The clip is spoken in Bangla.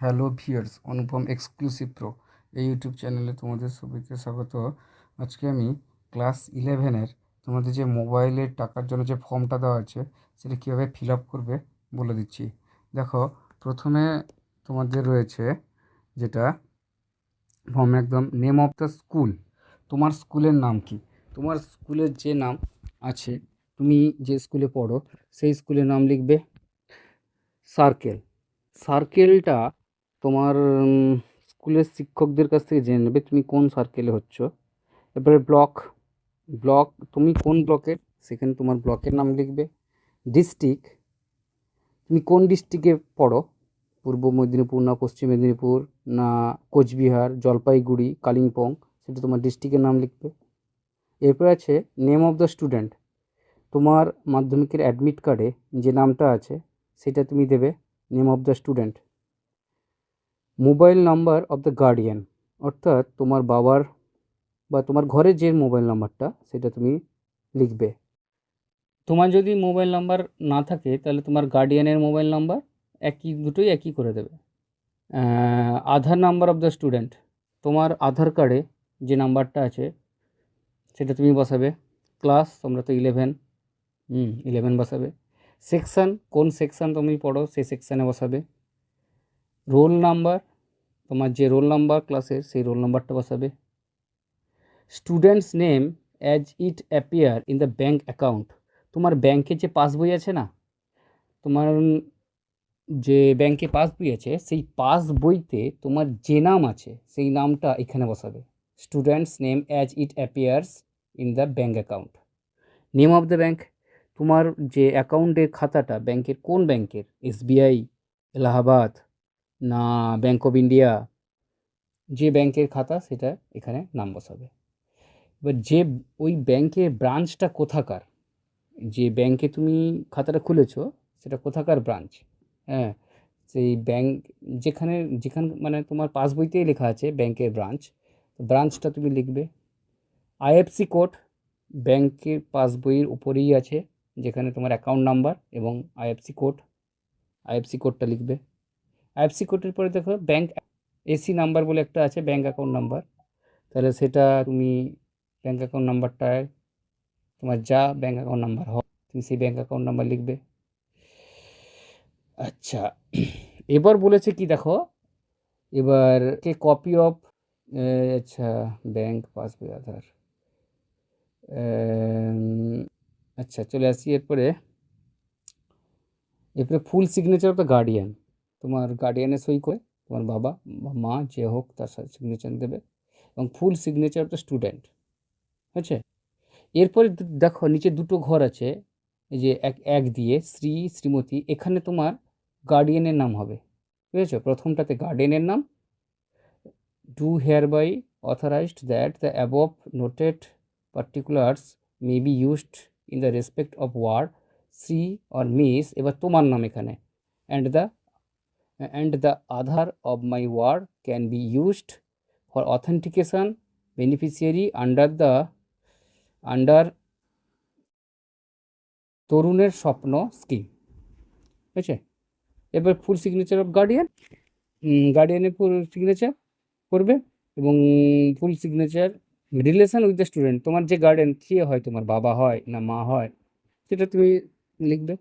Hello viewers, Anupam exclusive pro এই ইউটিউব চ্যানেলে তোমাদের সবাইকে স্বাগত। আজকে আমি ক্লাস ইলেভেনের তোমাদের যে মোবাইলের টাকার জন্য যে ফর্মটা দেওয়া আছে, সেটা কীভাবে ফিল আপ করবে বলে দিচ্ছি। দেখো, প্রথমে তোমাদের রয়েছে যেটা ফর্ম একদম নেম অফ দ্য স্কুল তোমার স্কুলের নাম কি? তোমার স্কুলের যে নাম আছে, তুমি যে স্কুলে পড়ো, সেই স্কুলের নাম লিখবে সার্কেল সার্কেলটা তোমার স্কুলের শিক্ষকদের কাছ থেকে জেনে নেবে তুমি কোন সার্কেলে হচ্ছ। এরপরে ব্লক ব্লক তুমি কোন ব্লকের সেখানে তোমার ব্লকের নাম লিখবে। ডিস্ট্রিক্ট তুমি কোন ডিস্ট্রিক্টে পড়ো? পূর্ব মেদিনীপুর না পশ্চিম মেদিনীপুর না কোচবিহার, জলপাইগুড়ি, কালিম্পং, সেটা তোমার ডিস্ট্রিক্টের নাম লিখবে। এরপর আছে নেম অফ দ্য স্টুডেন্ট তোমার মাধ্যমিকের অ্যাডমিট কার্ডে যে নামটা আছে, সেটা তুমি দেবে name of the student mobile number of the guardian. অর্থাৎ তোমার বাবার বা তোমার ঘরে যে মোবাইল নাম্বারটা, সেটা তুমি লিখবে। তোমার যদি মোবাইল নাম্বার না থাকে, তাহলে তোমার গার্ডিয়ানের মোবাইল নাম্বার একই, দুটোই একই করে দেবে। Aadhaar number of the student. তোমার আধার কার্ডে যে নাম্বারটা আছে, সেটা তুমি বসাবে। ক্লাস, তোমরা তো ইলেভেন। হুম, ইলেভেন বসাবে। সেকশান, কোন সেকশান তুমি পড়ো সেই সেকশানে বসাবে। রোল নাম্বার তোমার যে রোল নাম্বার ক্লাসের সেই রোল নাম্বারটা বসাবে। Students name as it appear in the bank account তোমার ব্যাংকে যে পাসবই আছে না, তোমার যে ব্যাংকে পাসবই আছে, সেই পাসবইতে তোমার যে নাম আছে, সেই নামটা এখানে বসাবে। Students name as it appears in the bank account name of the bank তোমার যে অ্যাকাউন্টের খাতাটা ব্যাংকের কোন ব্যাংকের এসবিআই এলাহাবাদ না ব্যাঙ্ক অফ ইন্ডিয়া যে ব্যাংকের খাতা সেটা এখানে নাম বসাবে। এবার যে ওই ব্যাংকের ব্রাঞ্চটা কোথাকার, যে ব্যাংকে তুমি খাতাটা খুলেছো সেটা কোথাকার ব্রাঞ্চ হ্যাঁ সেই ব্যাংক যেখানে, যেখান মানে তোমার পাসবইতেই লেখা আছে ব্যাংকের ব্রাঞ্চ ব্রাঞ্চটা তুমি লিখবে। আইএফসি কোড ব্যাংকের পাসবইয়ের উপরেই আছে, যেখানে তোমার অ্যাকাউন্ট নাম্বার এবং আইএফসি কোড আইএফসি কোডটা লিখবে। আইএফসি কোডের পরে দেখো ব্যাংক এসি নাম্বার বলে একটা আছে ব্যাংক অ্যাকাউন্ট নাম্বার তাহলে সেটা তুমি ব্যাংক অ্যাকাউন্ট নাম্বারটায় তোমার যা ব্যাংক অ্যাকাউন্ট নাম্বার হয়, তুমি সেই ব্যাংক অ্যাকাউন্ট নাম্বার লিখবে। আচ্ছা এবার বলেছে কি দেখো, এবার কে কপি অফ আচ্ছা ব্যাংক পাসবই আধার। আচ্ছা চলে আসি এরপরে। এরপরে full signature of the guardian তোমার গার্ডিয়ানের সই করে তোমার বাবা বা মা যে হোক তার সাথে সিগনেচার দেবে এবং full signature of the student হয়েছে? এরপরে দেখো নিচে দুটো ঘর আছে যে এক এক দিয়ে শ্রী, শ্রীমতী, এখানে তোমার গার্ডিয়ানের নাম হবে, বুঝেছ? প্রথমটাতে গার্ডিয়ানের নাম do hereby authorized that the above noted particulars may be used in the respect of ward Shri or miss এবার তোমার নাম এখানে and the and the Aadhaar of my ward can be used for authentication beneficiary under the under তরুণের স্বপ্ন স্কিম ঠিক আছে এবার ফুল সিগনেচার অফ গার্ডিয়ান গার্ডিয়ানের ফুল সিগনেচার করবে এবং full signature relation with the student তোমার যে গার্ডিয়ান কে হয় তোমার? বাবা হয় না মা হয়? সেটা তুমি লিখবে।